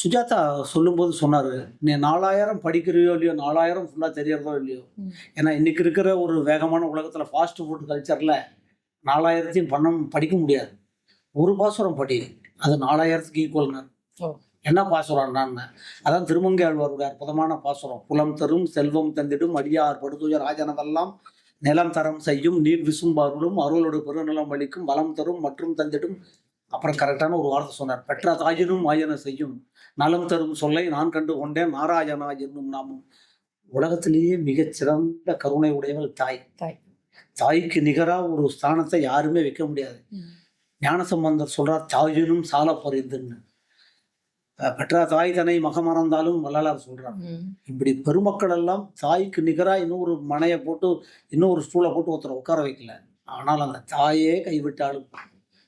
சுஜாதா சொல்லும்போது சொன்னார் நீ நாலாயிரம் படிக்கிறியோ இல்லையோ நாலாயிரம் ஃபுல்லாக தெரியறதோ இல்லையோ. ஏன்னா இன்னைக்கு இருக்கிற ஒரு வேகமான உலகத்தில் ஃபாஸ்ட் ஃபுட் கல்ச்சரில் நாலாயிரத்தையும் பண்ண படிக்க முடியாது. ஒரு பாசுரம் படி அது நாலாயிரத்துக்கு ஈக்குவல்னார். என்ன பாசுரம் நான் அதான் திருமங்கை ஆழ்வாருடைய அற்புதமான பாசுரம். புலம் தரும் செல்வம் தந்திடும் அடியார் படுதுய ராஜனவெல்லாம் நிலம் தரம் செய்யும் நீர் விசும்பாருளும் அருளோடு பெருநிலம் அளிக்கும் வளம் தரும் மற்றும் தந்திடும் அப்புறம் கரெக்டான ஒரு வார்த்தை சொன்னார். பெற்ற தாயினும் ஆயன செய்யும் நலம் தரும் சொல்லை நான் கண்டு கொண்டேன். நாராயணா என்னும் நாமம். உலகத்திலேயே மிகச் சிறந்த கருணை உடையவள் தாய். தாய். தாய்க்கு நிகரா ஒரு ஸ்தானத்தை யாருமே வைக்க முடியாது. ஞானசம்பந்தர் சொல்றார் தாயினும் சால பரிந்துன்னு அஹ் பெற்ற தாய் தன்னை மகமறந்தாலும் வள்ளலார் சொல்றார். ம். இப்படி பெருமக்கள் எல்லாம் தாய்க்கு நிகரா இன்னொரு மனையை போட்டு இன்னொரு ஸ்டூலை போட்டு ஒருத்தரை உட்கார வைக்கல. ஆனால் அந்த தாயே கைவிட்டாலும்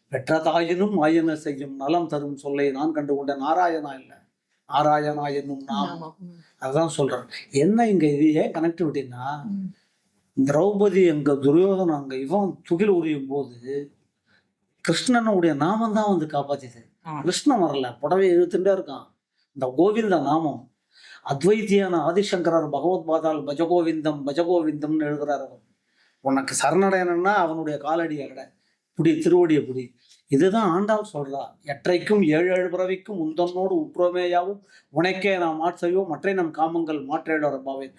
பெற்ற தாயினும் ஆயன செய்யும் நலம் தரும் சொல்லை நான் கண்டு கொண்டேன் நாராயணா இல்லை நாராயணா என்னும் நாம். ஆமா. ம். அதுதான் சொல்றேன் என்ன இங்க இது ஏன் கனெக்டிவிட்டின்னா. திரௌபதி அங்க துரியோதனன் அங்க இவன் துகில் உரியும் போது கிருஷ்ணனுடைய நாமம் தான் வந்து காப்பாத்திது. கிருஷ்ணன் வரல. புடவை இழுத்துட்டே இருக்கான். இந்த கோவிந்த நாமம். அத்வைத்தியான ஆதிசங்கரர் பகவத் பாதால் பஜகோவிந்தம் பஜகோவிந்தம்னு எழுதுறாரு அவர். உனக்கு சரணடையணும்னா அவனுடைய காலடி அட புடி திருவடியை புடி. இதுதான் ஆண்டாள் சொல்றா. எற்றைக்கும் ஏழு ஏழு பிறவிக்கும் உந்தன்னோடு உற்றோமேயாவும் உனக்கே நாம் ஆட்சையோ மற்றை நம் காமங்கள் மாற்றேடோர் பாவை